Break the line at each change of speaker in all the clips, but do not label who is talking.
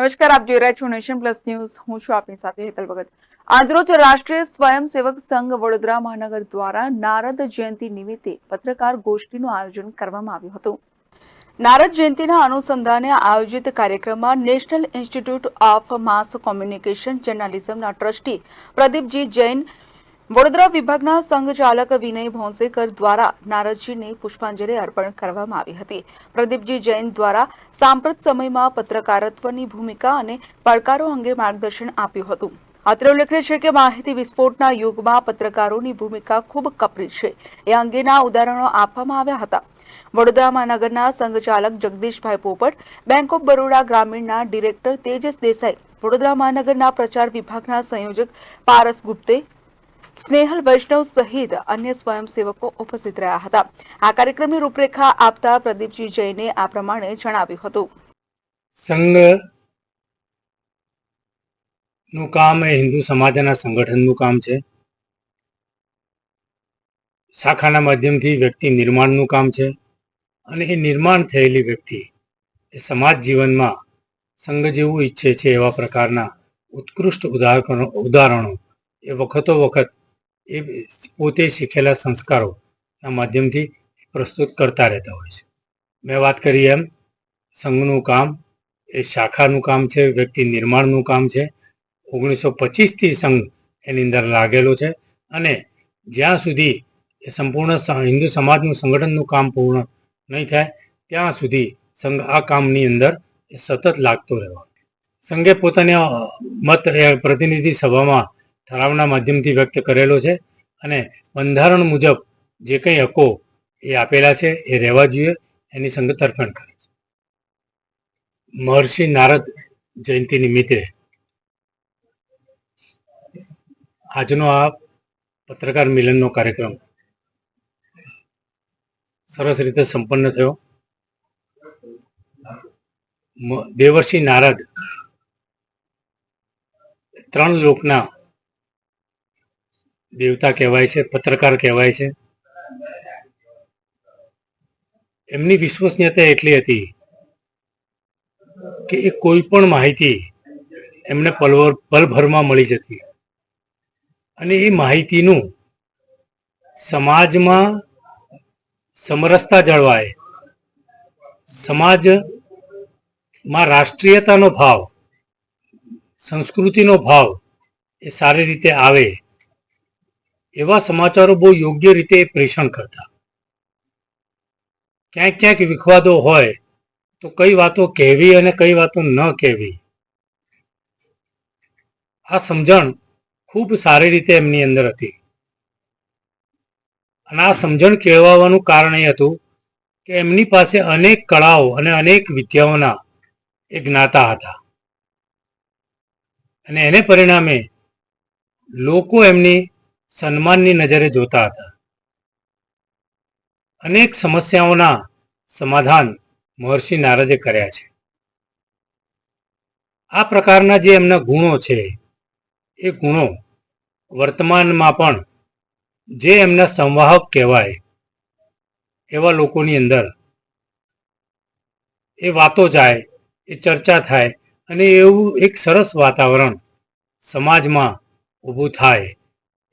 નમસ્કાર, આપ જોઈ રહ્યા છો નેશન પ્લસ ન્યૂઝ. હું છું આપની સાથે હેતલ ભગત. આજરોજ રાષ્ટ્રીય સ્વયંસેવક સંઘ વડોદરા મહાનગર દ્વારા નારદ જયંતિ નિમિત્તે પત્રકાર ગોષ્ઠીનું આયોજન કરવામાં આવ્યું હતું. નારદ જયંતિના અનુસંધાને આયોજિત કાર્યક્રમમાં National Institute of Mass Communication જર્નાલિઝમના trustee Pradeepji Jain Vadodara વિભાગના સંઘચાલક વિનય ભોંસેકર દ્વારા નારદજીને પુષ્પાંજલિ અર્પણ કરવામાં આવી હતી. પ્રદીપજી જૈન દ્વારા સાંપ્રત સમયમાં પત્રકારત્વની ભૂમિકા અને પડકારો અંગે માર્ગદર્શન આપ્યું હતું. અત્રે ઉલ્લેખનીય છે કે માહિતી વિસ્ફોટના યુગમાં પત્રકારોની ભૂમિકા ખૂબ કપરી છે. એ અંગેના ઉદાહરણો આપવામાં આવ્યા હતા. વડોદરા મહાનગરના સંઘચાલક જગદીશભાઈ પોપટ, બેંક ઓફ બરોડા ગ્રામીણના ડિરેક્ટર તેજસ દેસાઈ, વડોદરા મહાનગરના પ્રચાર વિભાગના સંયોજક પારસ ગુપ્તે સ્નેહલ વૈષ્ણવ સહિત અન્ય સ્વયંસેવકો ઉપસ્થિત રહ્યા હતા. આ કાર્યક્રમની રૂપરેખા આપતા પ્રદીપજી જૈને આ પ્રમાણે જણાવ્યું હતું.
સંઘનું કામ એ હિન્દુ સમાજના સંગઠનનું કામ છે. શાખાના માધ્યમથી વ્યક્તિ નિર્માણનું કામ છે. અને એ નિર્માણ થયેલી વ્યક્તિ એ સમાજ જીવનમાં સંઘ જેવું ઈચ્છે છે એવા પ્રકારના ઉત્કૃષ્ટ ઉદાહરણો ઉદાહરણો એ વખતો વખત એ પોતે શીખેલા સંસ્કારોના માધ્યમથી પ્રસ્તુત કરતા રહેતા હોય છે. મેં વાત કરી એમ, સંઘનું કામ એ શાખાનું કામ છે, વ્યક્તિ નિર્માણનું કામ છે. ઓગણીસો પચીસથી સંઘ એની અંદર લાગેલો છે અને જ્યાં સુધી એ સંપૂર્ણ હિન્દુ સમાજનું સંગઠનનું કામ પૂર્ણ નહીં થાય, ત્યાં સુધી સંઘ આ કામની અંદર એ સતત લાગતો રહેવાનો સંઘે પોતાના મત, એ પ્રતિનિધિ સભામાં ઠરાવના માધ્યમથી વ્યક્ત કરેલો છે અને બંધારણ મુજબ જે કંઈ હકો એ આપેલા છે, એ રહેવા જોઈએ, એની સંગત તરફેણ કરે છે. મહર્ષિ નારદ જયંતિ નિમિત્તે આજનો આ પત્રકાર મિલનનો કાર્યક્રમ સરસ રીતે સંપન્ન થયો. દેવર્ષિ નારદ ત્રણ લોકના દેવતા કહેવાય છે, પત્રકાર કહેવાય છે. એમની વિશ્વસનીયતા એટલી હતી કે એ કોઈ પણ માહિતી એમને પલવર, પલભરમાં મળી જતી. અને એ માહિતીનું સમાજમાં સમરસતા જળવાય. સમાજમાં રાષ્ટ્રીયતાનો ભાવ, સંસ્કૃતિનો ભાવ એ સારી રીતે આવે. એવા સમાચારો બહુ યોગ્ય રીતે પ્રેષણ કરતા. ક્યાંક ક્યાંક વિખવાદો હોય, તો કઈ વાતો કહેવી અને કઈ વાતો ન કહેવી. આ સમજણ ખૂબ સારી રીતે એમની અંદર હતી. અને આ સમજણ કહેવાનું કારણ એ હતું કે એમની પાસે અનેક કળાઓ અને અનેક વિદ્યાઓના એ જ્ઞાતા હતા. અને એને પરિણામે લોકો એમની સન્માનની નજરે જોતા હતા. અનેક સમસ્યાઓના સમાધાન મહર્ષિ નારદે કર્યા છે. આ પ્રકારના જે એમના ગુણો છે, એ ગુણો વર્તમાનમાં પણ જે એમના સંવાહક કહેવાય, એવા લોકોની અંદર એ વાતો જાય, એ ચર્ચા થાય અને એવું એક સરસ વાતાવરણ સમાજમાં ઊભું થાય.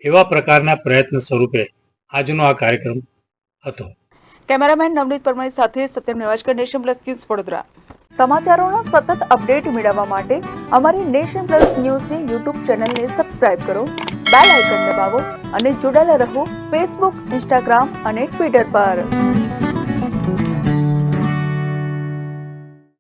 એવા પ્રકારના પ્રયત્ન સ્વરૂપે આજનો આ કાર્યક્રમ હતો.
કેમેરામેન નવનીત પરમાર સાથે Satyam Nevajkar, nation plus news Vadodara. સમાચારોનો સતત અપડેટ મેળવવા માટે અમારી નેશન પ્લસ ન્યૂઝની યુટ્યુબ ચેનલને સબસ્ક્રાઇબ કરો, બેલ આઇકન દબાવો અને જોડાયેલા રહો ફેસબુક, ઇન્સ્ટાગ્રામ અને ટ્વિટર પર.